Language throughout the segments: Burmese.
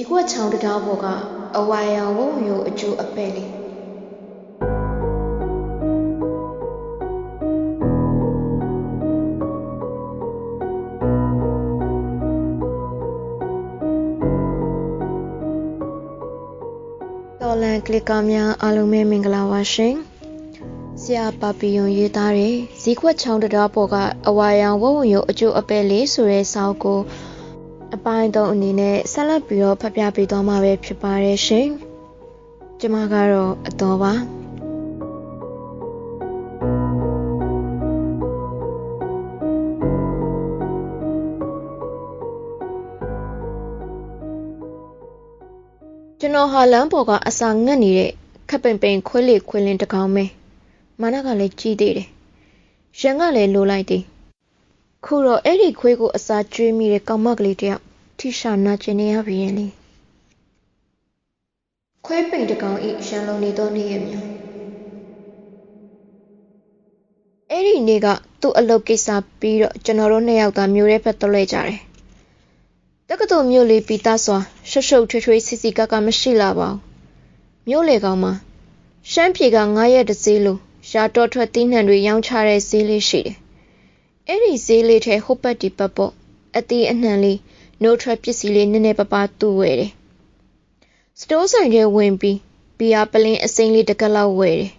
ီးကွက်ချောင်းတံတားပေါ်ကအဝါရောင်ဝုံရိုအကျိုးအပဲ့လေးတော်လန်ကလစ်ကာများအားလုံးပဲမင်္ဂလာပါရှင်။ဆရာပါပီယွန်ရေးသားတဲ့ဇီးခွက်ချောင်းတရားပေါ်ကအဝါရောင်ဝုံဝုံရုပ်အကျိုးအပဲလေးဆိုတဲ့စာအုပ်ကိုအ ပိုင်းသုံးအနေနဲ့ဆက်လက်ပြီးတော့ဖတ်ပြပေးသွားမှာပဲဖြစ်ပါတယ်ရှင်။ကျွန်မကတော့အတော်ပါ။ကျွန်တော်ဟာလမ်းပေါ်ကအစာငတ်နေတဲ့ခပ်ပိန်ပိန်ခွေးလေခွေးလင်းတစ်ကောင်ပဲမာနကလည်းကြီးသေးတယ်ရန်ကလည်းလိုလိုက်သေးခုတော့အဲ့ဒီခွေးကိုအစာကျွေးမိတဲ့ကောင်မကလေးတယောက် ထိရှာနာကျင်နေရပြီရင်လေခွေးပိန်တစ်ကောင်ဤရန်လုံးနေသောနေ့ရက်မြောအဲ့ဒီနေ့ကသူ့အလုပ်ကိစ္စပြီးတော့ကျွန်တော်တို့နှစ်ယောက်သာမျိုးရဲဘက်သွားလဲကြတယ်တက္ကသိုလ်မြို့လေးပီသားစွာရှုပ်ရှုပ်ထွေးထွေးစီစီကကမရှိလာပါဘူးမြို့လေကောင်မှာရှမ်းပြေက9ရက်တစ်စည်းလိုရာတော်ထွက်သီးနှံတွေရောင်းချတဲ့ဈေးလေးရှိတယ်အဲ့ဒီဈေးလေးထဲဟိုပတ်ဒီပတ်ပေါ့အတီးအနှံလေး နိုးထွက်ပစ္စည်းလေးနည်းနည်းပါးပါးတူဝယ်တယ်စတိုးဆိုင်ထဲဝင်ပြီးဘီယာပလင်းအစိမ်းလေးတစ်ကက်လောက်ဝယ်တယ်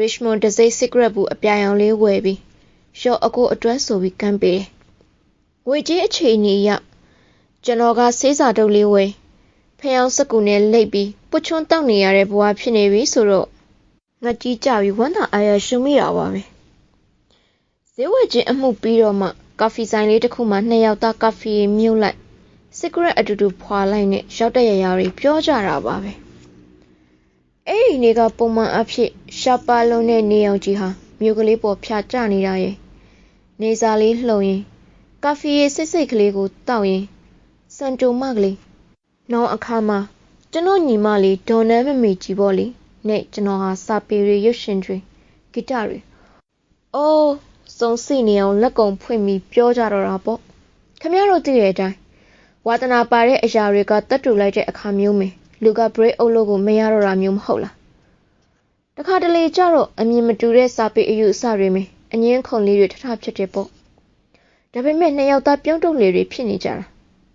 Richmond ဒစိတ် secret ဘူးအပြာရောင်လေးဝယ်ပြီးရှော့အကိုအတွက်ဆိုပြီးကမ်းပေးတယ်ငွေကြေးအခြေအနေအရကျွန်တော်ကဆေးစာတုပ်လေးဝယ်ဖျောင်းစကူနဲ့လိပ်ပြီးပွချွန်းတောက်နေရတဲ့ဘဝဖြစ်နေပြီဆိုတော့ငါကြီးကြပြီးဝမ်းသာအားရရှုံမိတာပါပဲဈေးဝယ်ခြင်းအမှုပြီးတော့မှ ကာဖီဆိုင်လေးတစ်ခုမှနှစ်ယောက်သားကာဖီမြုပ်လိုက်စကရက်အတူတူဖွာလိုက်နဲ့ရောက်တဲ့ရရာတွေပြောကြတာပါပဲအဲ့ဒီနေ့ကပုံမှန်အဖြစ်ရှာပါလုံးတဲ့နေအောင်ကြီးဟာမြို့ကလေးပေါ်ဖြာကျနေတာရဲ့နေစာလေးလှုံရင်ကာဖီရဲ့စိတ်စိတ်ကလေးကိုတောက်ရင်စန်တိုမကလေးနောက်အခါမှာကျွန်တော်ညီမလေးဒေါ်နန်းမမေကြီးပေါ့လေနဲ့ကျွန်တော်ဟာစာပေတွေရုပ်ရှင်တွေဂီတတွေအိုး စုံစိနေအောင်လက်ကုံဖွင့်ပြီးပြောကြတော့တာပေါ့ခမရတို့သိတဲ့အတိုင်းဝါသနာပါတဲ့အရာတွေကတတ်တူလိုက်တဲ့အခါမျိုးမယ်လူက break အုပ်လို့ကိုမရတော့တာမျိုးမဟုတ်လားတခါတလေကြတော့အမြင်မတူတဲ့စာပေအယူအဆတွေမယ်အငင်းခုန်လေးတွေထထဖြစ်တယ်ပေါ့ဒါပေမဲ့နှစ်ယောက်သားပြုံးတုံလေးတွေဖြစ်နေကြတာ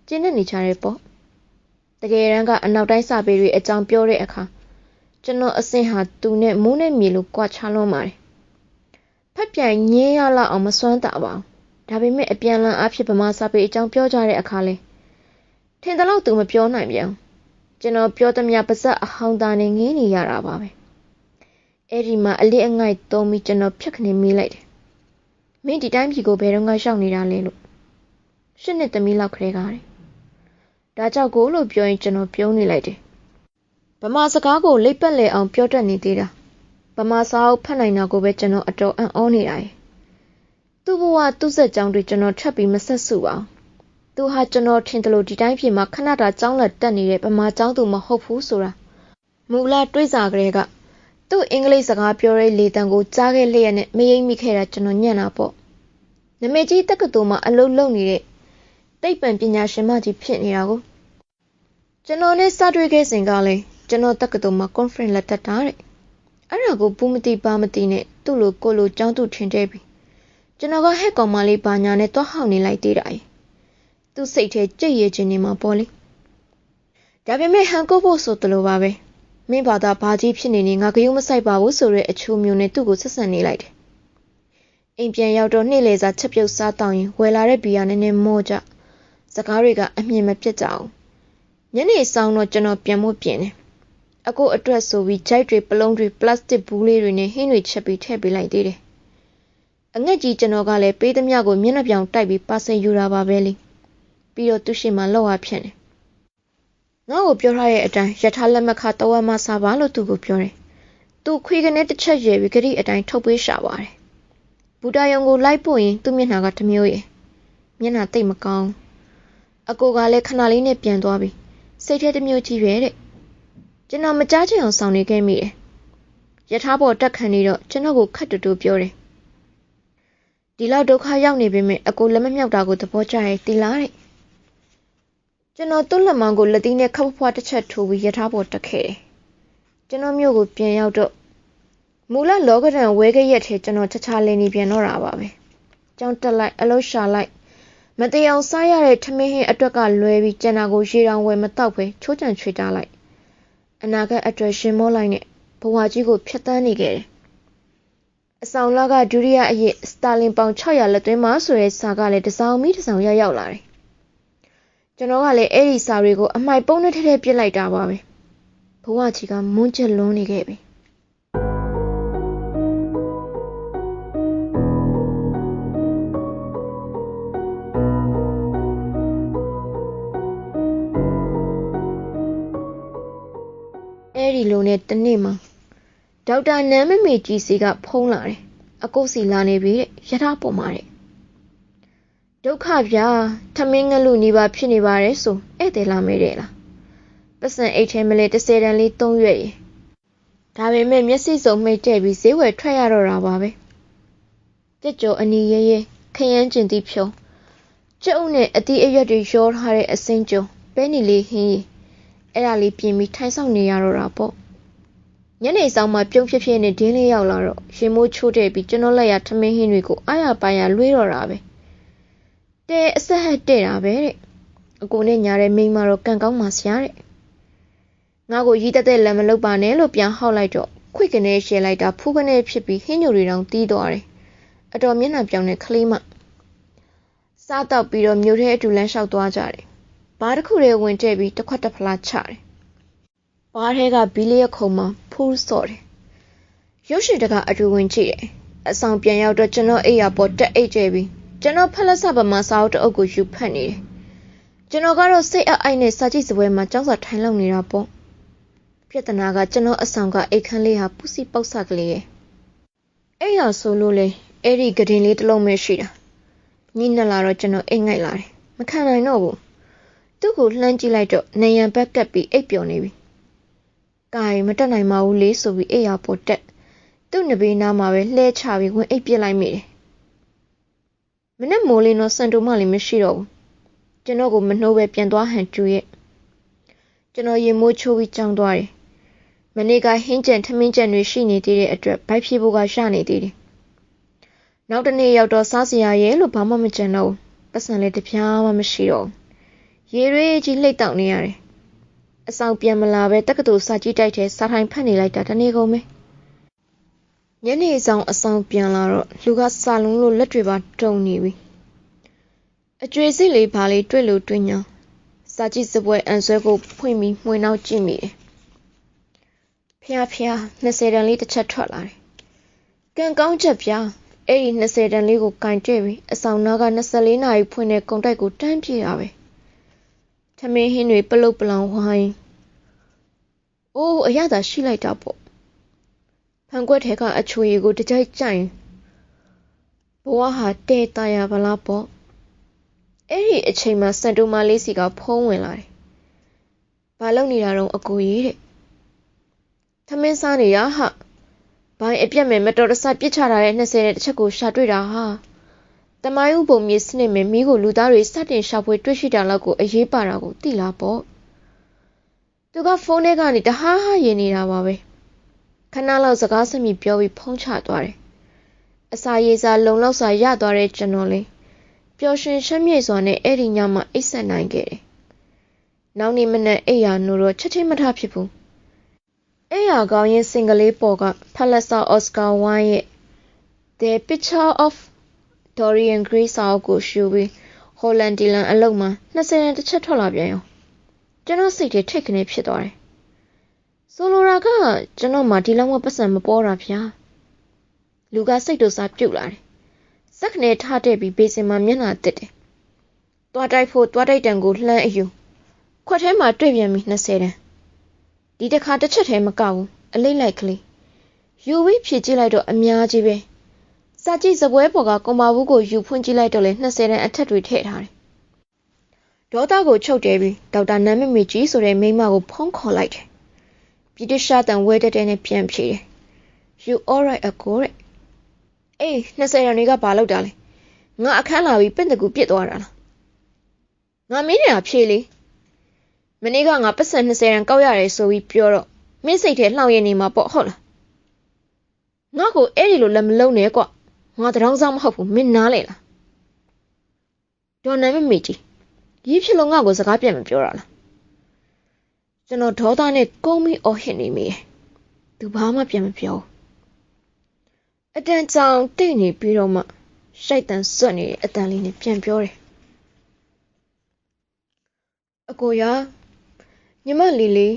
ကျင်းနေနေကြတယ်ပေါ့တကယ်တမ်းကအနောက်တိုင်းစာပေတွေအကြောင်းပြောတဲ့အခါကျွန်တော်အစင်ဟာသူနဲ့မိုးနဲ့မြေလိုကြွားချလွန်းပါတယ် ဖက်ပြန်ငင်းရလောက်အောင်မစွမ်းတာပါဘူးဒါပေမဲ့အပြန်လန်အဖြစ်ဗမာစာပေအကြောင်းပြောကြတဲ့အခါလဲထင်တယ်လို့သူမပြောနိုင်ပြန်ကျွန်တော်ပြောသမျှပါဇက်အဟောင်းသားနဲ့ငင်းနေရတာပါပဲအဲ့ဒီမှာအလစ်အငိုက်သုံးပြီးကျွန်တော်ဖြတ်ခနေမိလိုက်တယ်မင်းဒီတိုင်းပြည်ကိုဘယ်တော့မှရှောက်နေတာလဲလို့ရှစ်နှစ်သမီးလောက်ခရဲကားတယ်ဒါကြောင့်ကိုလို့ပြောရင်ကျွန်တော်ပြုံးနေလိုက်တယ်ဗမာစကားကိုလိပ်ပတ်လေအောင်ပြောတတ်နေသေးတာ ဗမာစာအုပ်ဖတ်နိုင်တာကိုပဲကျွန်တော်အတော်အံ့ဩနေတာရဲ့သူ့ဘဝသူ့ဆက်ကြောင်းတွေကျွန်တော်ထပ်ပြီးမဆက်စုပါသူဟာကျွန်တော်ထင်တယ်လို့ဒီတိုင်းပြည်မှာခဏတာကြောင်းလက်တက်နေတဲ့ဗမာကျောင်းသူမဟုတ်ဘူးဆိုတာမူလာတွေးစာကလေးကသူ့အင်္ဂလိပ်စကားပြောတဲ့လေတံကိုကြားခဲ့လျက်နဲ့မယိမ့်မိခဲ့တာကျွန်တော်ညံ့တာပေါ့နမေကြီးတက္ကသိုလ်မှာအလုပ်လုပ်နေတဲ့သိပ္ပံပညာရှင်မကြီးဖြစ်နေတာကိုကျွန်တော်နဲ့စတွေ့ခဲ့စဉ်ကလည်းကျွန်တော်တက္ကသိုလ်မှာ conference လက်တက်တာတဲ့ အဲ့ဒါကိုဘူးမသိပါမသိနဲ့သူ့လိုကိုလိုចောင်းသူထင်တဲ့ပြီကျွန်တော်ကဟက်ကောင်မလေးဘာညာနဲ့တွားဟောက်နေလိုက်သေးတာရဲ့သူ့စိတ်ထဲကြိတ်ရခြင်းနေမှာပေါ့လေဒါပေမဲ့ဟန်ကိုဖို့ဆိုတလို့ပါပဲမင်းဘာသာဘာကြီးဖြစ်နေနေငါကယူမဆိုင်ပါဘူးဆိုတဲ့အချိုးမျိုးနဲ့သူ့ကိုဆက်ဆံနေလိုက်တယ်အိမ်ပြန်ရောက်တော့နေ့လေစာချက်ပြုတ်စားတောင်းရင်ဝယ်လာတဲ့ဘီယာနည်းနည်းမော့ကြစကားတွေကအမြင်မပြတ်ကြအောင်ညနေဆောင်တော့ကျွန်တော်ပြန်ဖို့ပြင်တယ် အကိုအတွက်ဆိုပြီးဂျိုက်တွေပလုံးတွေပလတ်စတစ်ဘူးလေးတွေနဲ့ဟင်းတွေချက်ပြီးထည့်ပေးလိုက်သေးတယ်အငက်ကြီးကျွန်တော်ကလည်းပေးသမျှကိုမျက်နှာပြောင်တိုက်ပြီးပါဆယ်ယူတာပါပဲလေပြီးတော့သူ့ရှိမှလောက်ရဖြစ်တယ်ငါ့ကိုပြောထားတဲ့အတိုင်းရထားလက်မခတဝက်မစားပါလို့သူ့ကိုပြောတယ်သူခွေးကနေတစ်ချက်ရွယ်ပြီးဂရိအတိုင်းထုတ်ပေးရှာပါတယ်ဘူတာယုံကိုလိုက်ပို့ရင်သူ့မျက်နှာကတမျိုးရဲ့မျက်နှာတိတ်မကောင်းအကိုကလည်းခဏလေးနဲ့ပြန်သွားပြီစိတ်ထဲတမျိုးကြီးပဲတဲ့ ကျွန်တော်မကြားချင်အောင်ဆောင်နေခဲ့မိတယ်ယထာပေါ်တက်ခံနေတော့ကျွန်တော်ကိုခတ်တူတူပြောတယ်ဒီလောက်ဒုက္ခရောက်နေပေမဲ့အကိုလက်မမြောက်တာကိုသဘောကျရဲ့တီလားတဲ့ကျွန်တော်သူ့လက်မောင်းကိုလက်သီးနဲ့ခပ်ဖွားတစ်ချက်ထိုးပြီးရထားပေါ်တက်ခဲ့တယ်ကျွန်တော်မြို့ကိုပြန်ရောက်တော့မူလလောကဒန်ဝဲခဲ့ရက်ထဲကျွန်တော်ချချလင်းနေပြန်တော့တာပါပဲကြောင်းတက်လိုက်အလုရှာလိုက်မတေအောင်စားရတဲ့ထမင်းဟင်းအတွက်ကလွဲပြီးကျန်တာကိုရေတောင်ဝယ်မတော့ပဲချိုးချံချွေတားလိုက် အနာဂတ်အတွက်ရှင်မောလိုက်နဲ့ဘဝကြီးကိုဖျက်ဆီးနေခဲ့တယ်အဆောင်လကဒုတိယအရေးစတာလင်ပေါင်600လက်သွင်းမဆိုတဲ့စာကလည်းတစောင်းမိတစောင်းရောက်ရောက်လာတယ်ကျွန်တော်ကလည်းအဲ့ဒီစာတွေကိုအမိုက်ပုံးနဲ့ထဲထဲပြစ်လိုက်တာပါပဲဘဝကြီးကမွန်းကျက်လွန်းနေခဲ့ပြီ အဲ့ဒီလိုနဲ့တနေ့မှဒေါက်တာနန်းမမေကြီးစီကဖုံးလာတယ်အကုတ်စီလာနေပြီတဲ့ရထားပေါ်မှာတဲ့ဒုက္ခဗျာထမင်းငလူနေပါဖြစ်နေပါတယ်ဆိုဧည့်သည်လာမေးတယ်လားပတ်စံအိတ်ထဲမလဲတစ်ဆယ်တန်လေးသုံးရွက်ရည်ဒါပေမဲ့မျက်စိစုံမိတ်တဲ့ပြီးဈေးဝယ်ထွက်ရတော့တာပါပဲကြက်ကြော်အနီရဲရဲခရမ်းကျင်သည့်ဖြုံကျုပ်နဲ့အတီးအရွက်တွေရောထားတဲ့အစိမ့်ကျုံပဲနီလေးဟင်းရီအဲ့ဒါလေးပြင်ပြီးထိုင်ဆောင်နေရတော့တာပေါ့ ညနေဆောင်မှပြုံးဖြစ်ဖြစ်နဲ့ဒင်းလေးရောက်လာတော့ရှင်မိုးချိုးတဲ့ပြီးကျွန်တော်လက်ရထမင်းဟင်းတွေကိုအားရပါရလွှဲတော့တာပဲတဲအဆက်ဟက်တဲ့တာပဲတဲ့အကိုနဲ့ညာတဲ့မိန်းမတော့ကံကောင်းပါဆရာတဲ့ငါ့ကိုရီးတက်တဲ့လက်မလုပ်ပါနဲ့လို့ပြန်ဟောက်လိုက်တော့ခွေကနေရှယ်လိုက်တာဖူးကနေဖြစ်ပြီးဟင်းညိုတွေတောင်တီးသွားတယ်အတော်မျက်နှာပြောင်တဲ့ကလေးမစားတော့ပြီးတော့မြို့ထဲအတူလမ်းလျှောက်သွားကြတယ်ဘာတစ်ခုတွေဝင်တဲ့ပြီးတစ်ခွက်တစ်ဖလားချတယ်ဘားထဲကဘီလီယခုံမှာ ဖူးစော့တယ်ရုပ်ရှင်တကအတူဝင်ကြည့်တယ်အဆောင်ပြန်ရောက်တော့ကျွန်တော်အိပ်ရပေါ်တက်အိတ်ကျပြီးကျွန်တော်ဖက်လက်ဆပမာစာအုပ်တအုပ်ကိုယူဖတ်နေတယ်ကျွန်တော်ကတော့စိတ်အအိုက်နဲ့စာကြည့်စပွဲမှာကြောက်စာထိုင်လုံနေတာပေါ့ပြဿနာကကျွန်တော်အဆောင်ကအိတ်ခမ်းလေးဟာပူစီပေါက်ဆကလေးရဲ့အဲ့ရဆိုလို့လေအဲ့ဒီဂဒင်လေးတစ်လုံးပဲရှိတာညနေလာတော့ကျွန်တော်အိတ်ငိုက်လာတယ်မခံနိုင်တော့ဘူးသူ့ကိုလှမ်းကြည့်လိုက်တော့နေရန်ဘက်ကပ်ပြီးအိပ်ပျော်နေပြီ။ ကာရီမတက်နိုင်ပါဘူးလေဆိုပြီးအိပ်ရပေါ်တက်သူ့နဘေးနားမှာပဲလှဲချပြီးဝင်အိပ်ပြစ်လိုက်မိတယ်။မနဲ့မိုးလင်းတော့စန်တိုမလည်းမရှိတော့ဘူး။ကျွန်တော်ကိုမနှိုးပဲပြန်သွားဟန်ကျူရဲ့။ကျွန်တော်ရေမိုးချိုးပြီးကြောင်းသွားတယ်။မနေ့ကဟင်းကြံထမင်းကြံတွေရှိနေသေးတဲ့အတွက်ဗိုက်ဖြေဖို့ကရနေသေးတယ်။နောက်တနေ့ရောက်တော့စားစရာရဲ့လို့ဘာမှမကြံတော့ဘူး။ပတ်စံလည်းတပြားမှမရှိတော့ဘူး။ရေရွေးကြီးလှိတ်တောက်နေရတယ်။ အဆောင်ပြန်မလာပဲတက္ကသိုလ်စာကြည့်တိုက်တဲ့စာထိုင်ဖတ်နေလိုက်တာတနေ့ကုန်ပဲ။ညနေဆောင်အဆောင်ပြန်လာတော့လူကစာလုံးလို့လက်တွေပါတုံနေပြီ။အကျွေးစစ်လေးပါလေးတွေ့လို့တွေ့ညာစာကြည့်စပွဲအန်ဆွဲကိုဖွင့်ပြီးမှွေနောက်ကြည့်မိတယ်။ဖျားဖျား20တန်လေးတစ်ချက်ထွက်လာတယ်။ကံကောင်းချက်ပြားအဲ့ဒီ20တန်လေးကိုကင်တွေ့ပြီးအဆောင်နာက24နာရီဖွင့်တဲ့ကုံတိုက်ကိုတန်းပြေးတာပဲ။ ထမင်းဟင်းတွေပလုတ်ပလောင်ဝိုင်းအိုးအရသာရှိလိုက်တာပေါ့ဖန်ကွက်ထဲကအချွေရီကိုတကြိုက်ကြိုင်ဘဝဟာတဲတာရဗလားပေါ့အဲ့ဒီအချိန်မှာစန်တိုမာလေးစီကဖုံးဝင်လာတယ်ဘာလုပ်နေတာတော့အကိုကြီးတဲ့ထမင်းစားနေရဟဘိုင်းအပြက်မဲ့မတော်တဆပြစ်ချထားတဲ့20နဲ့တစ်ချက်ကိုရှာတွေ့တာဟာ တမိုင်းဥပုံမြေစနစ်မဲ့မိကိုလူသားတွေစတင်ရှာဖွေတွေ့ရှိတာလောက်ကိုအရေးပါတာကိုသိလားပေါ့။သူကဖုန်းထဲကနေတဟားဟာရင်နေတာပါပဲ။ခဏလောက်စကားစမြည်ပြောပြီးဖုန်းချသွားတယ်။အစာရေးစားလုံလောက်စွာရသွားတဲ့ကျွန်တော်လေးပျော်ရွှင်ရှမ်းမြေ့စွာနဲ့အဲ့ဒီညမှာအိပ်ဆက်နိုင်ခဲ့တယ်။နောက်နေ့မနက်အိပ်ရာနိုးတော့ချက်ချင်းမထဖြစ်ဘူး။အိပ်ရာကောင်းရင်စင်ကလေးပေါ်ကဖလက်ဆာအော်စကာဝိုင်းရဲ့ The Picture of Dorian Gray စာအုပ်ကိုရှုပြီးဟိုလန်ဒီလန်အလုတ်မှာ20ရန်တစ်ချက်ထွက်လာပြန်ရောကျွန်တော်စိတ်ထဲထိတ်ခနဲဖြစ်သွားတယ်။ဆိုလိုတာကကျွန်တော်မှဒီလောက်မှပတ်စံမပေါ်တာဗျာ။လူကစိတ်တူစားပြုတ်လာတယ်။စက်ခနဲထားတဲ့ပြီးဘေးစင်မှာမျက်နှာတစ်တယ်။သွားတိုက်ဖို့သွားတိုက်တန်ကိုလှမ်းအယူခွက်ထဲမှာတွေ့ပြန်ပြီ20တန်။ဒီတစ်ခါတစ်ချက်တည်းမကဘူးအလိမ့်လိုက်ကလေးယူပြီးဖြည့်ကြည့်လိုက်တော့အများကြီးပဲ။ စာကြည့်စပွဲပေါ်ကကွန်မာဘူးကိုယူဖွင့်ကြည့်လိုက်တော့လေ20တန်အထက်တွေထည့်ထားတယ်။ဒေါသကိုချုပ်တဲပြီးဒေါက်တာနမ်းမမေကြီးဆိုတဲ့မိန်းမကိုဖုန်းခေါ်လိုက်တယ်။ပြည်တရှာတန်ဝဲတက်တဲ့နဲ့ပြန်ဖြေတယ်။ You all right အကိုတဲ့။အေး20ရန်တွေကဘာလုပ်တာလဲ။ငါအခန်းလာပြီးပင့်တကူပြစ်သွားတာလား။ငါမင်းနေတာဖြေလေမနေ့ကငါပတ်စံ20ရန်ကောက်ရတယ်ဆိုပြီးပြောတော့မင်းစိတ်ထဲလှောင်ရည်နေမှာပေါ့ဟုတ်လားငါ့ကိုအဲ့ဒီလိုလည်းမလုံးနဲ့ကွ ငါတရောင်းစားမဟုတ်ဘူးမင်းနားလေလားဒေါ်နမမေကြီးရေးဖြစ်လို့ငါ့ကိုစကားပြန်မပြောတာလားကျွန်တော်ဒေါသနဲ့ကုန်းပြီးအော်ဟစ်နေမိရဲ့သူဘာမှပြန်မပြောအတန်ကြောင်တိတ်နေပြီးတော့မှရှိုက်တန်စွတ်နေတဲ့အတန်လေးနဲ့ပြန်ပြောတယ်အကိုရညီမလီလီ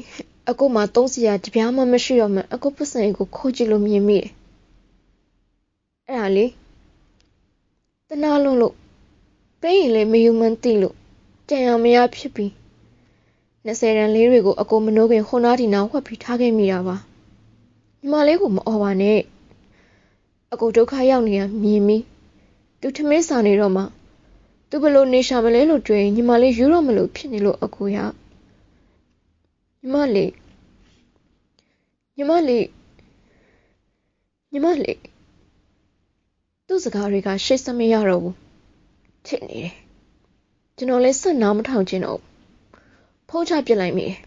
အကိုမှသုံးစရာတပြားမှမရှိတော့မှအကိုပတ်စံကိုခိုးကြည့်လို့မြင်မိတယ် အဲ့ဒါလေတနာလုံးလို့ပေးရင်လည်းမယူမှန်းသိလို့ကြံရမရဖြစ်ပြီး20ရန်လေးတွေကိုအကိုမနှိုးခင်ဟိုနားဒီနားဝှက်ပြီးထားခဲ့မိတာပါညီမလေးကိုမအော်ပါနဲ့အကိုဒုက္ခရောက်နေတာမြင်ပြီးသူထမင်းစာနေတော့မှသူဘလို့နေရှာမလဲလို့တွေးညီမလေးယူတော့မလို့ဖြစ်နေလို့အကိုရညီမလေးညီမလေးညီမလေး သူ့စကားတွေကရှေ့စမရတော့ဘူးထစ်နေတယ်ကျွန်တော်လည်းဆက်နားမထောင်ချင်တော့ဖုံးချပစ်လိုက်မိတယ်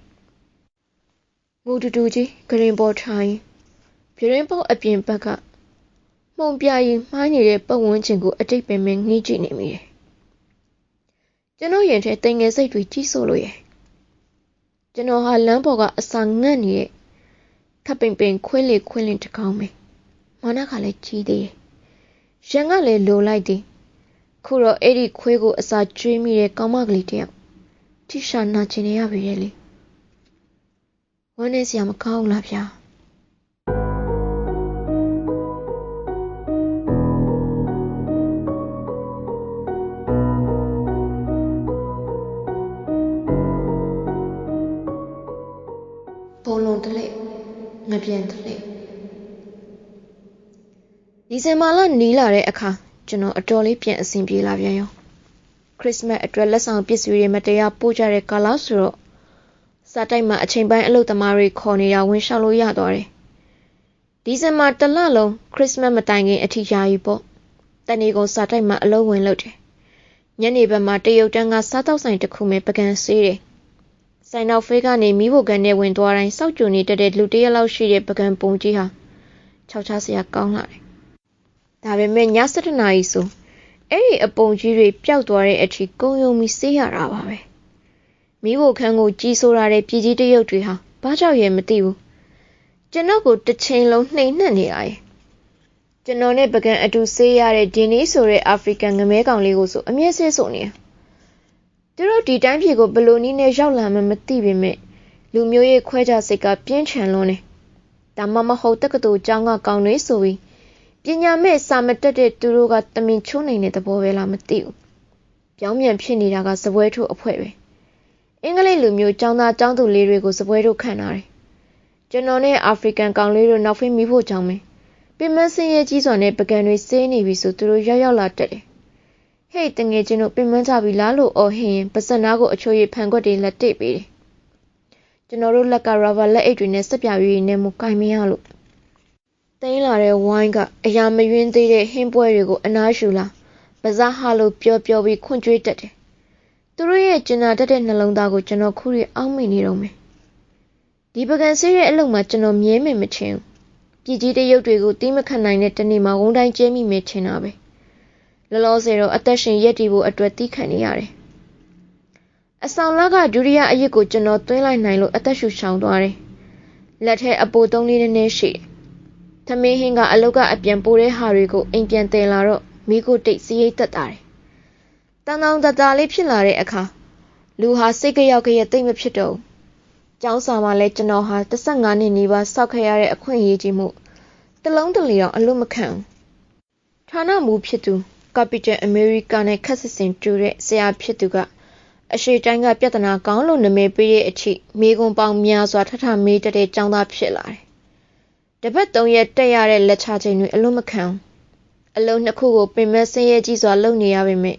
ငိုတူတူကြီးဂရင်ပေါ်ထိုင်ပြရင်ပေါက်အပြင်ဘက်ကမှုံပြရင်မှားနေတဲ့ပတ်ဝန်းကျင်ကိုအတိတ်ပင်ပင်ငှီးကြည့်နေမိတယ်ကျွန်တော်ရင်ထဲတင်ငယ်စိတ်တွေကြီးစိုးလို့ရယ်ကျွန်တော်ဟာလမ်းပေါ်ကအစာငတ်နေတဲ့ခပ်ပင်ပင်ခွင်းလေခွင်းလင်တကောင်းပဲမာနကလည်းကြီးသေးတယ် ရန်ကလည်းလိုလိုက်သည်ခုတော့အဲ့ဒီခွေးကိုအစာကျွေးမိတဲ့ကောင်းမကလေးတယောက်ထိရှာနာကျင်နေရပြီရဲ့လေဝမ်းနေစရာမကောင်းလားဗျာ ဒီဇင်ဘာလနီးလာတဲ့အခါကျွန်တော်အတော်လေးပြန်အဆင်ပြေလာပြန်ရောခရစ်စမတ်အတွက်လက်ဆောင်ပစ္စည်းတွေမတရားပို့ကြတဲ့ကာလဆိုတော့စားတိုက်မှာအချိန်ပိုင်းအလုပ်သမားတွေခေါ်နေတာဝင်ရှောက်လို့ရသွားတယ်ဒီဇင်ဘာတစ်လလုံးခရစ်စမတ်မတိုင်ခင်အထိယာယီပေါ့တနေ့ကုန်စားတိုက်မှာအလုပ်ဝင်လုပ်တယ်ညနေဘက်မှာတရုတ်တန်းကစားတောက်ဆိုင်တစ်ခုမှပကံဆေးတယ်ဆိုင်နောက်ဖေးကနေမိဖို့ကန်နဲ့ဝင်သွားတိုင်းစောက်ကြုံနေတဲ့လူတရက်လောက်ရှိတဲ့ပကံပုံကြီးဟာခြောက်ချစရာကောင်းလာတယ် ဒါပေမဲ့ည7နာရီဆိုအဲ့ဒီအပုံကြီးတွေပျောက်သွားတဲ့အထိကုံယုံပြီးစေးရတာပါပဲမိဖို့ခန်းကိုကြီးဆိုးရတဲ့ပြည်ကြီးတရုတ်တွေဟာဘာကြောင့်ရဲမသိဘူးကျွန်တော်ကိုတစ်ချိန်လုံးနှိမ်နှက်နေတာရဲ့ကျွန်တော်နဲ့ပကံအတူဆေးရတဲ့ဒီနီဆိုတဲ့အာဖရိကန်ငမဲကောင်လေးကိုဆိုအမြဲဆေးဆိုနေသူတို့ဒီတိုင်းပြည်ကိုဘလို့နီးနဲ့ရောက်လာမှမသိပေမဲ့လူမျိုးရေးခွဲခြားစိတ်ကပြင်းထန်လွန်းနေဒါမှမဟုတ်တက္ကသိုလ်ကျောင်းကကောင်တွေဆိုပြီး ပညာမဲ့စာမတက်တဲ့သူတို့ကတမင်ချိုးနေတဲ့သဘောပဲလားမသိဘူးပြောင်းပြန်ဖြစ်နေတာကစပွဲထုတ်အဖွဲပဲအင်္ဂလိပ်လူမျိုးចောင်းသားចောင်းသူလေးတွေကိုစပွဲထုတ်ခံရတယ်ကျွန်တော်နဲ့အာဖရိကန်ကောင်လေးတို့နောက်ဖေးမိဖို့ကြောင်းပဲပင်မစင်းရဲ့ကြီးစွာနဲ့ပကံတွေစေးနေပြီဆိုသူတို့ရောက်ရောက်လာတက်တယ်ဟေ့တငယ်ချင်းတို့ပင်မကြပြီလားလို့အော်ဟင်းရင်ပစနာကိုအချိုးရဖန်ခွက်တွေလက်တိတ်ပေးတယ်ကျွန်တော်တို့လက်ကရာဘာလက်အိတ်တွေနဲ့စက်ပြာရွေးနဲ့မကင်မရလို့ သိမ်းလာတဲ့ဝိုင်းက အရာမယွင်းသေးတဲ့ဟင်းပွဲတွေကို အနားယူလာပဇာဟာလို့ ပျော်ပျော်ပြီး ခွန့်ကြွေးတတ်တယ်။သူတို့ရဲ့ကျင်နာတတ်တဲ့နှလုံးသားကို ကျွန်တော် ခုရီအောက်မိနေတော့မယ်။ဒီပကံဆေးရဲ့အလုပ်မှာ ကျွန်တော် မြဲမြံမချင်ဘူး။ပြည်ကြီးတရုတ်တွေကိုတီးမခတ်နိုင်တဲ့ တနေ့မှာ ဝုန်းတိုင်းကျဲမိမယ်ချင်တာပဲ။လောလောဆယ်တော့ အသက်ရှင်ရက်တည်ဖို့အတွက်တီးခတ်နေရတယ်။အဆောင်လကဒုတိယအရစ်ကို ကျွန်တော် သွင်းလိုက်နိုင်လို့ အသက်ရှူရှောင်သွားတယ်။လက်ထဲ အပိုသုံးလေးနည်းနည်းရှိတယ်။ သမင်းဟင်းကအလုတ်ကအပြန်ပိုးတဲ့ဟာတွေကိုအိမ်ပြန်တင်လာတော့မိကိုတိတ်စရိတ်သက်တာတယ်။တန်တောင်တတာလေးဖြစ်လာတဲ့အခါလူဟာစိတ်ကြရောက်ကြရတိတ်မဖြစ်တော့ဘူး။ကျောင်းစာမှာလဲကျွန်တော်ဟာ15နှစ်နီးပါးစောက်ခဲ့ရတဲ့အခွင့်အရေးကြီးမှုတလုံးတလီတော့အလို့မခံဘူး။ဌာနမူဖြစ်သူကပီတန်အမေရိကနဲ့ခက်စစ်စင်တူတဲ့ဆရာဖြစ်သူကအရှိတိုင်းကပြဿနာကောင်းလို့နာမည်ပေးတဲ့အထိမိကွန်ပေါင်းများစွာထထမေးတတဲ့ကျောင်းသားဖြစ်လာတယ် တပတ်သုံးရက်တက်ရတဲ့လက်ချချိန်တွေအလုံးမခံအလုံးနှစ်ခုကိုပင်မဆင်းရဲကြီးစွာလုပ်နေရပေမဲ့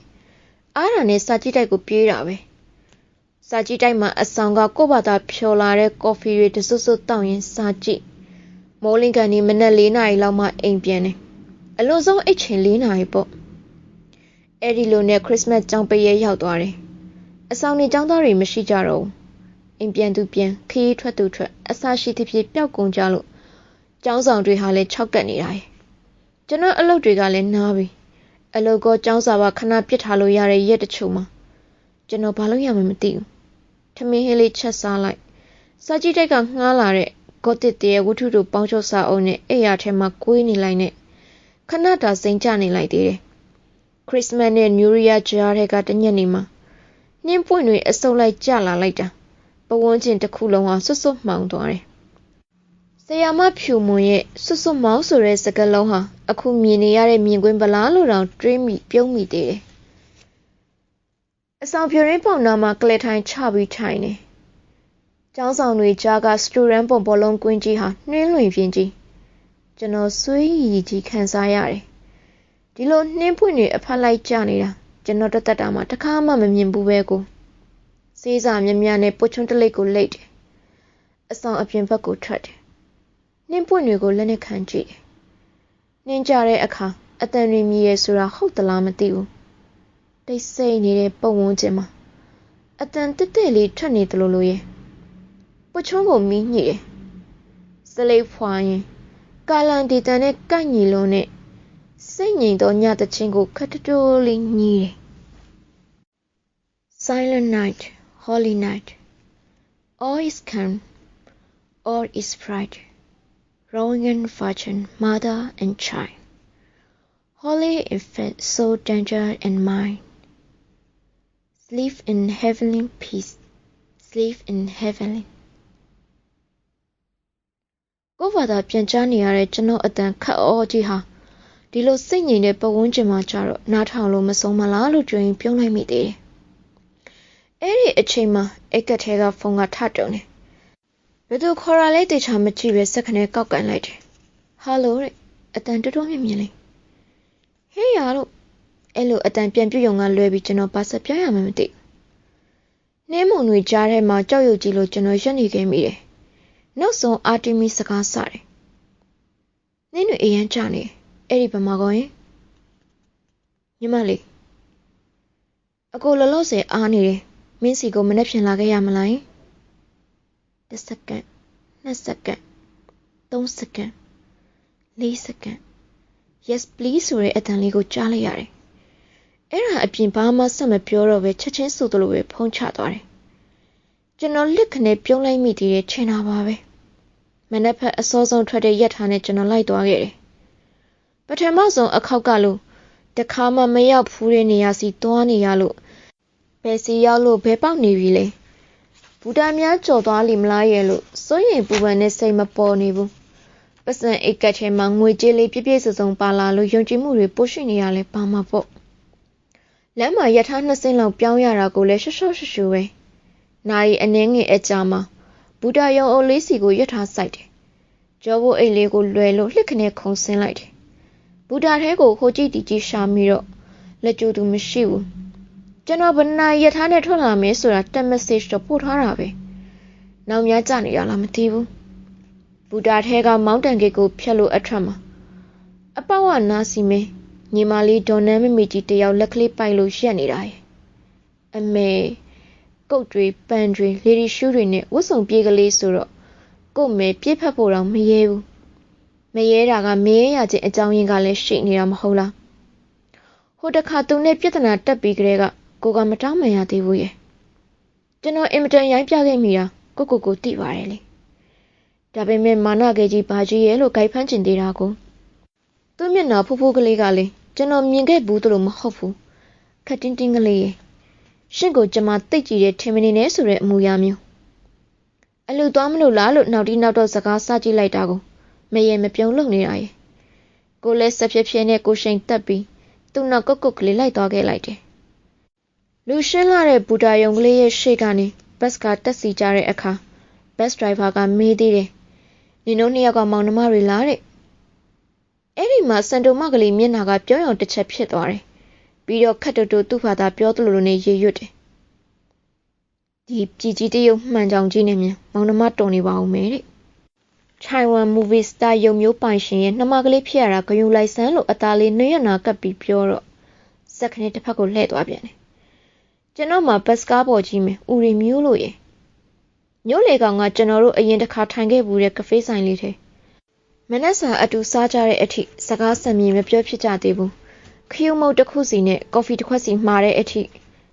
အားရနဲ့စာကြည့်တိုက်ကိုပြေးတာပဲစာကြည့်တိုက်မှာအဆောင်ကကို့ဘာသာဖြော်လာတဲ့ကော်ဖီတွေတစွတ်စွတ်တောက်ရင်စာကြည့်မိုးလင်းကန်ဒီမနက်၄နာရီလောက်မှအိမ်ပြန်တယ်အလွန်ဆုံးအိတ်ချင်၄နာရီပေါ့အဲ့ဒီလိုနဲ့ခရစ်စမတ်ကျောင်းပရဲရောက်သွားတယ်အဆောင်နေကျောင်းသားတွေမရှိကြတော့ဘူးအိမ်ပြန်သူပြန်ခရီးထွက်သူထွက်အဆရှိသဖြင့်ပျောက်ကုန်ကြလို့ ကျောင်းဆောင်တွေဟာလည်း၆ကပ်နေတာရဲ့ကျွန်တော်အလုပ်တွေကလည်းနားပြီအလုပ်ကောကျောင်းစာပါခဏပြစ်ထားလို့ရတဲ့ရက်တချို့မှာကျွန်တော်ဘာလို့ရမှမသိဘူးထမင်းဟင်းလေးချက်စားလိုက်စာကြည့်တိုက်ကငှားလာတဲ့ဂေါတစ်တရဲ့ဝတ္ထုတို့ပေါင်းချုပ်စာအုပ်နဲ့အိယာထဲမှာကွေးနေလိုက်နဲ့ခဏတာစိန်ချနေလိုက်သေးတယ်ခရစ်စမတ်နဲ့နျူရီယာကြားထဲကတညက်နေမှာနှင်းပွင့်တွေအစုပ်လိုက်ကျလာလိုက်တာပဝန်းကျင်တစ်ခုလုံးဟာဆွတ်ဆွတ်မှောင်သွားတယ် ဆရာမဖြူမွန်ရဲ့ဆွတ်ဆွတ်မောင်းဆိုတဲ့စကားလုံးဟာအခုမြင်နေရတဲ့မြင်ကွင်းဗလားလို့တောင်တွေးမိပြုံးမိသေးတယ်အဆောင်ဖြူရင်းပုံနာမှာကလက်ထိုင်ချပြီးထိုင်နေကျောင်းဆောင်တွေကြားကစတူဒန်ပုံဘောလုံးကွင်းကြီးဟာနှင်းလွင်ပြင်းကြီးကျွန်တော်ဆွေးရည်ကြီးခံစားရတယ်ဒီလိုနှင်းပွင့်တွေအဖက်လိုက်ကြနေတာကျွန်တော်တသက်တာမှာတစ်ခါမှမမြင်ဘူးပဲကိုစေးစာမြမြနဲ့ပုတ်ချွန်းတလိပ်ကိုလိတ်တယ်အဆောင်အပြင်ဘက်ကိုထွက်တယ် နှင်းပွင့်တွေကိုလက်နဲ့ခံကြည့်တယ်နှင်းကြတဲ့အခါအတန်တွေမြည်ရဲဆိုတာဟုတ်သလားမသိဘူးတိတ်ဆိတ်နေတဲ့ပုံဝန်းကျင်မှာအတန်တက်တက်လေးထွက်နေတယ်လို့လို့ရဲ့ပုတ်ချွန်းကိုမီးညှိတယ်စလိတ်ဖွာရင်ကာလန်ဒီတန်နဲ့ကိုက်ညီလုံးနဲ့စိတ်ငြိမ်သောညတချင်းကိုခတ်တိုးလေးညှိတယ် Silent night, holy night. All is calm, all is bright. Rowing and fortune, mother and child. Holy infant, soul, danger, and mind. Sleep in heavenly peace. Sleep in heavenly. ကိုယ့်ဘာသာပြန်ကြားနေရတဲ့ကျွန်တော်အတန်ခတ်အောကြီးဟာဒီလိုစိတ်ငြိမ်တဲ့ပတ်ဝန်းကျင်မှာကြတော့နားထောင်လို့မဆုံးမလားလို့ကြွရင်ပြုံးလိုက်မိသေးတယ်။အဲ့ဒီအချိန်မှာအိတ်ကထဲကဖုန်းကထတုံတယ်။ ဘယ်သူခေါ်ရလဲတေချာမကြည့်ပဲစက်ခနဲ့ကောက်ကန်လိုက်တယ်။ဟာလိုတဲ့အတန်တော်တော်မြင်မြင်လေး။ဟေးရလို့အဲ့လိုအတန်ပြန်ပြုတ်ယုံကလွဲပြီးကျွန်တော်ပါဆက်ပြရမှမသိဘူး။နှင်းမုံတွေကြားထဲမှာကြောက်ရွံ့ကြည့်လို့ကျွန်တော်ရက်နေခဲ့မိတယ်။နောက်ဆုံးအာတီမီစကားစတယ်။နင်းတွေအရန်ကြနေအဲ့ဒီဗမာကောင်ရင်ညီမလေးအကိုလောလောဆယ်အားနေတယ်မင်းစီကိုမနေ့ဖြန်လာခဲ့ရမလား တစ်စက္ကန့်နှစ်စက္ကန့်သုံးစက္ကန့်လေးစက္ကန့် yes please ဆိုတဲ့အတန်လေးကိုကြားလိုက်ရတယ်အဲ့ဒါအပြင်ဘာမှဆက်မပြောတော့ပဲချက်ချင်းဆိုသလိုပဲဖုံးချသွားတယ်ကျွန်တော်လက်ခနဲ့ပြုံးလိုက်မိသေးတယ်ချင်တာပါပဲမနေ့ဖက်အစောဆုံးထွက်တဲ့ရက်ထားနဲ့ကျွန်တော်လိုက်သွားခဲ့တယ်ပထမဆုံးအခောက်ကလို့တခါမှမရောက်ဖူးတဲ့နေရာစီသွားနေရလို့ဘယ်စီရောက်လို့ဘယ်ပေါက်နေပြီလဲ ဘူတာများကြော်သွားလိမလားရဲ့လို့စိုးရင်ပူပန်နဲ့စိတ်မပေါ်နေဘူးပစံအိတ်ကတ်ထဲမှာငွေကြေးလေးပြည့်ပြည့်စုံစုံပါလာလို့ယုံကြည်မှုတွေပို့ရှိနေရလဲပါမှာပေါ့လမ်းမှာရထားနှစ်စင်းလောက်ပြောင်းရတာကိုလည်းရှော့ရှော့ရှူရှူပဲနိုင်အနှင်းငယ်အကြာမှာဘူတာယုံအုပ်လေးစီကိုရထားဆိုင်တယ်ကြောဘိုးအိတ်လေးကိုလွယ်လို့လှစ်ခနဲ့ခုံဆင်းလိုက်တယ်ဘူတာထဲကိုဟိုကြည့်တီကြည့်ရှာမိတော့လက်ကျိုးသူမရှိဘူး ကျွန်တော်ဘယ်နာရထားနဲ့ထွက်လာမယ်ဆိုတာတက် message တော့ပို့ထားတာပဲနောက်များကြနေရလားမသိဘူးဘူတာထဲကမောင်းတန်ဂိတ်ကိုဖြတ်လို့အထက်မှာအပေါက်ဝနာစီမင်းညီမလေးဒေါ်နန်းမမီကြီးတယောက်လက်ကလေးပိုက်လို့ရက်နေတာရဲ့အမေကုတ်တွေပန်တွေလေဒီရှူးတွေနဲ့ဝတ်စုံပြေးကလေးဆိုတော့ကို့မဲပြေးဖက်ဖို့တော့မရဲဘူးမရဲတာကမရဲရခြင်းအကြောင်းရင်းကလည်းရှိနေတာမဟုတ်လားဟိုတခါသူနဲ့ပြဿနာတက်ပြီးကလေးက ကိုကမတောင်းမရသေးဘူးရဲ့ကျွန်တော်အင်မတန်ရိုင်းပြခဲ့မိတာကိုကိုကိုသိပါတယ်လေဒါပေမဲ့မာနကေကြီးဘာကြီးရဲ့လို့ဂိုက်ဖမ်းကျင်သေးတာကိုသူ့မျက်နှာဖူးဖူးကလေးကလေကျွန်တော်မြင်ခဲ့ဘူးတလို့မဟုတ်ဘူးခက်တင်းတင်းကလေးရဲ့ရှင့်ကိုကျမတိတ်ကြည့်တဲ့ထင်မနေနဲ့ဆိုတဲ့အမူအရာမျိုးအလူသွားမလို့လားလို့နောက်တီးနောက်တော့စကားစကြည့်လိုက်တာကိုမရေမပြုံးလုံနေတာရဲ့ကိုလည်းစဖြည်းဖြည်းနဲ့ကိုရှိန်တက်ပြီးသူ့နောက်ကုတ်ကုတ်ကလေးလိုက်သွားခဲ့လိုက်တယ် လူရှင်းလာတဲ့ဘူတာယုံကလေးရဲ့ရှေ့ကနေဘတ်ကတက်စီကြတဲ့အခါဘတ်ဒရိုင်ဘာကမေးသေးတယ်နင်တို့နှစ်ယောက်ကမောင်နှမတွေလားတဲ့အဲ့ဒီမှာစန်တိုမကလေးမျက်နှာကပြောင်းရောင်တစ်ချက်ဖြစ်သွားတယ်ပြီးတော့ခတ်တူတူသူ့ဘာသာပြောသလိုလိုနဲ့ရေရွတ်တယ်ဒီပြည်ကြီးတရုတ်မှန်ကြောင်ကြီးနဲ့မြန်မောင်နှမတုံနေပါဦးမယ်တဲ့ထိုင်ဝမ်မူဗီစတာရုံမျိုးပိုင်ရှင်ရဲ့နှမကလေးဖြစ်ရတာဂယုလိုက်ဆန်းလို့အသားလေးနှွေးရနာကပ်ပြီးပြောတော့စက်ခနဲ့တစ်ဖက်ကိုလှည့်သွားပြန်တယ် ကျွန်တော်မှဘတ်စကားပေါ်ကြီးမယ်ဦးရီမျိုးလို့ရေမြို့လေကောင်ကကျွန်တော်တို့အရင်တစ်ခါထိုင်ခဲ့ဘူးတဲ့ကဖေးဆိုင်လေးထဲမနက်စာအတူစားကြတဲ့အထိစကားဆံမြေမပြောဖြစ်ကြသေးဘူးခရူးမုတ်တစ်ခုစီနဲ့ကော်ဖီတစ်ခွက်စီမှာတဲ့အထိ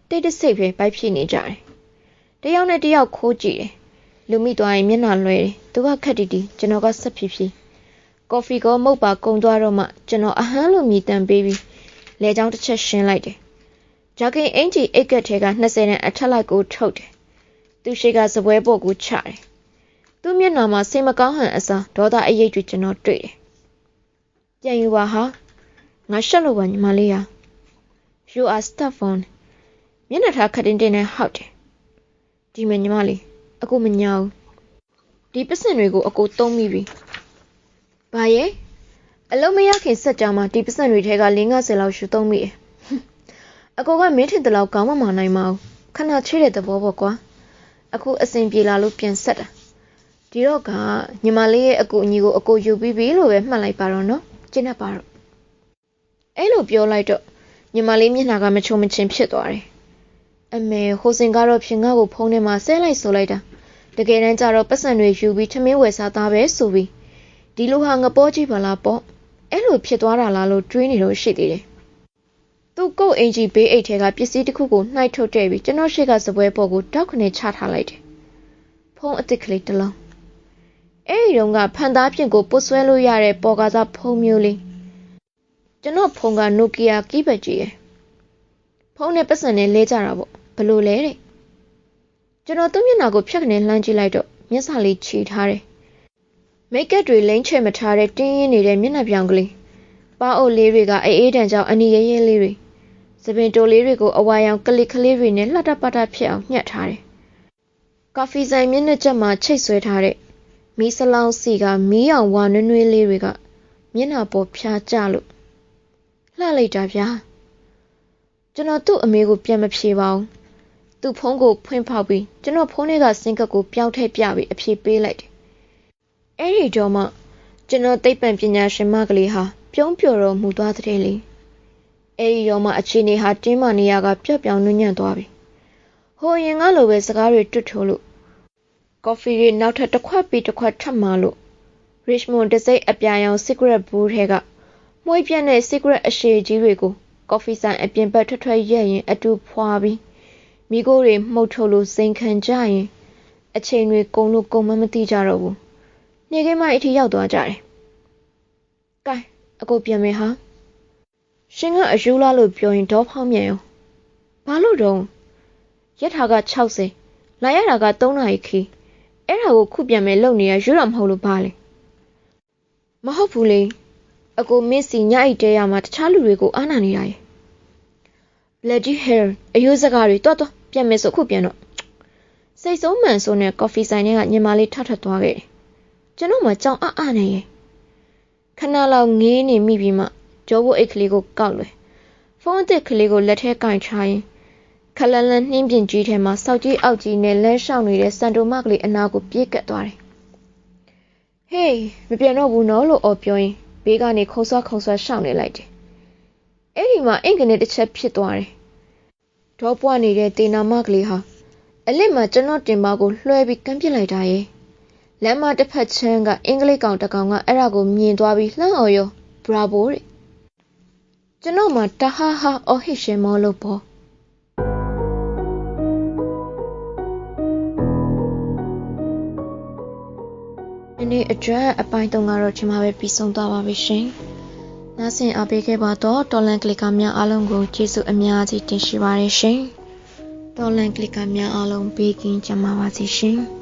တိတ်တဆိတ်ပဲပိုက်ဖြစ်နေကြတယ်တယောက်နဲ့တယောက်ခိုးကြည့်တယ်လူမိသွားရင်မျက်နှာလွှဲတယ်သူကခက်တီတီကျွန်တော်ကဆက်ဖြည်းဖြည်းကော်ဖီကောမုတ်ပါကုံသွားတော့မှကျွန်တော်အဟမ်းလိုမြည်တမ်းပေးပြီးလေချောင်းတစ်ချက်ရှင်းလိုက်တယ် ဂျာကင်အင်ဂျီအိတ်ကက်ထဲက20နဲ့အထက်လိုက်ကိုထုတ်တယ်သူရှိကစပွဲပေါ်ကိုချတယ်သူ့မျက်နှာမှာစိတ်မကောင်းဟန်အစားဒေါသအရိပ်တွေကျွန်တော်တွေ့တယ်ပြန်ယူပါဟာငါရှက်လို့ပါညီမလေးရ You are stubborn မျက်နှာထားခတ်တင်းတင်းနဲ့ဟောက်တယ်ဒီမညီမလေးအကူမညာဘူးဒီပစင်တွေကိုအကူသုံးမိပြီဘာရဲ့အလုံးမရခင်စက်ကြမှာဒီပစံတွေထဲက50လောက်ရှူသုံးမိတယ်။ အကိုကမင်းထင်တလောက်ကောင်းမမနိုင်ပါဘူး။ခဏချေးတဲ့သဘောပေါ့ကွာ။အခုအစဉ်ပြေလာလို့ပြန်ဆက်တာ။ဒီတော့ကညီမလေးရဲ့အကူအညီကိုအကိုယူပြီးပြီလို့ပဲမှတ်လိုက်ပါတော့နော်။ကျင်းတတ်ပါတော့။အဲ့လိုပြောလိုက်တော့ညီမလေးမျက်နှာကမချုံမချင်းဖြစ်သွားတယ်။အမေဟိုစင်ကတော့ဖြင်ငါ့ကိုဖုန်းထဲမှာဆဲလိုက်ဆိုလိုက်တာ။တကယ်တမ်းကျတော့ပတ်စံတွေယူပြီးထမင်းဝယ်စားသားပဲဆိုပြီးဒီလိုဟာငပေါ်ကြည့်ပါလားပေါ့အဲ့လိုဖြစ်သွားတာလားလို့တွေးနေလို့ရှိသေးတယ် သူကုတ်အင်ဂျီဘေးအိတ်ထဲကပစ္စည်းတစ်ခုကိုနှိုက်ထုတ်တဲ့ပြီးကျွန်တော်ရှိကစပွဲပေါ်ကိုတောက်ခနဲ့ချထားလိုက်တယ်ဖုန်းအစ်စ်ကလေးတစ်လုံးအဲ့ဒီတုန်းကဖန်သားပြင်ကိုပုတ်ဆွဲလို့ရတဲ့ပေါ်ကားစားဖုန်းမျိုးလေးကျွန်တော်ဖုန်းကနိုကီယာကီးဘက်ကြီးရယ်ဖုန်းနဲ့ပတ်စံနဲ့လဲကြတာပေါ့ဘလို့လဲတဲ့ကျွန်တော်သူ့မျက်နှာကိုဖြတ်ခနဲ့လှမ်းကြည့်လိုက်တော့မျက်စာလေးချီထားတယ်မိတ်ကပ်တွေလိမ့်ချဲ့မထားတဲ့တင်းရင်းနေတဲ့မျက်နှာပြောင်ကလေးပါအုပ်လေးတွေကအေးအေးတန်ကြောင်အနီရဲရဲလေးတွေ သပင်တိုလေးတွေကိုအဝါရောင်ကလစ်ကလေးတွေနဲ့လှတပတဖြစ်အောင်ညှက်ထားတယ်။ကာဖီဆိုင်မျက်နှာကျက်မှာချိတ်ဆွဲထားတဲ့မီးစလောင်းစီကမီးရောင်ဝါနွေးနွေးလေးတွေကမျက်နှာပေါ်ဖြာကျလို့လှလိုက်တာဗျာ။ကျွန်တော်သူ့အမေကိုပြန်မဖြေပါဘူး။သူ့ဖုန်းကိုဖွင့်ဖောက်ပြီးကျွန်တော်ဖုန်းထဲကစင်ကပ်ကိုပြောင်းထည့်ပြပြီးအဖြေပေးလိုက်တယ်အဲ့ဒီတော့မှကျွန်တော်သိပ္ပံပညာရှင်မကလေးဟာပြုံးပျော်တော်မူသွားတဲ့လေ အဲ့ဒီတော့မှအခြေအနေဟာတင်းမာနေရကပျော့ပြောင်းနုညံ့သွားပြီဟိုရင်ကလိုပဲစကားတွေတွတ်ထိုးလို့ကော်ဖီတွေနောက်ထပ်တစ်ခွက်ပြီးတစ်ခွက်ထပ်မာလို့ Richmond တစိမ့်အပြာရောင် cigarette ဘူးထဲကမွှေးပြန့်တဲ့ cigarette အရှည်ကြီးတွေကိုကော်ဖီဆိုင်အပြင်ဘက်ထွက်ထွက်ရက်ရင်အတူဖွာပြီးမိကိုတွေမှုတ်ထုတ်လို့စိန်ခံကြရင်အချိန်တွေကုန်လို့ကုန်မမသိကြတော့ဘူးနေခင်းမိုက်အထိရောက်သွားကြတယ်။ကဲအကိုပြန်မယ်ဟာ။ ရှင်ကအယူလားလို့ပြောရင်ဒေါဖောင်းမြန်ရော။ဘာလို့တော့ရက်ထာက60လာရတာက3နာရီခီးအဲ့ဒါကိုခုပြန်မယ်လုပ်နေရယူတော့မဟုတ်လို့ဘာလဲ။မဟုတ်ဘူးလေ။အကိုမင်းစီညအိတ်တဲရမှာတခြားလူတွေကိုအားနာနေတာရဲ့။ Bloody hell အယိုးစကားတွေတွတ်တွတ်ပြန်မယ်ဆိုခုပြန်တော့စိတ်ဆုံးမှန်ဆိုနဲ့ကော်ဖီဆိုင်ထဲကညီမလေးထထသွားခဲ့တယ်ကျွန်တော်မှကြောင်အအနဲ့ရဲ့ခဏလောက်ငေးနေမိပြီးမှ ဂျောဘိုအိတ်ကလေးကိုကောက်လွယ်ဖုန်းအသစ်ကလေးကိုလက်ထဲကင်ချရင်ခလန်လန်နှင်းပြင်ကြီးထဲမှာစောက်ကြီးအောက်ကြီးနဲ့လဲရှောင်နေတဲ့စန်တိုမကလေးအနာကိုပြေးကပ်သွားတယ်ဟေးမပြန်တော့ဘူးနော်လို့အော်ပြောရင်ဘေးကနေခုံဆွားခုံဆွားရှောင်နေလိုက်တယ်အဲ့ဒီမှာအင်ကနေတစ်ချက်ဖြစ်သွားတယ်ဒေါပွားနေတဲ့တေနာမကလေးဟာအလစ်မှာကျွန်တော်တင်ပါကိုလွှဲပြီးကမ်းပစ်လိုက်တာရဲ့လမ်းမတစ်ဖက်ချမ်းကအင်္ဂလိပ်ကောင်တကောင်ကအဲ့ဒါကိုမြင်သွားပြီးလှမ်းအော်ရောဘရာဗိုတဲ့ ကျွန်တော်မှတဟာဟာအော်ဟစ်ရှင်မောလို့ပေါ့ဒီနေ့အတွက်အပိုင်း၃ကတော့ဒီမှာပဲပြီးဆုံးသွားပါပြီရှင်။နားဆင်အားပေးခဲ့ပါတော့တော်လန်ကလစ်ကများအားလုံးကိုကျေးဇူးအများကြီးတင်ရှိပါတယ်ရှင်။တော်လန်ကလစ်ကများအားလုံးဘေးကင်းကြပါစေရှင်။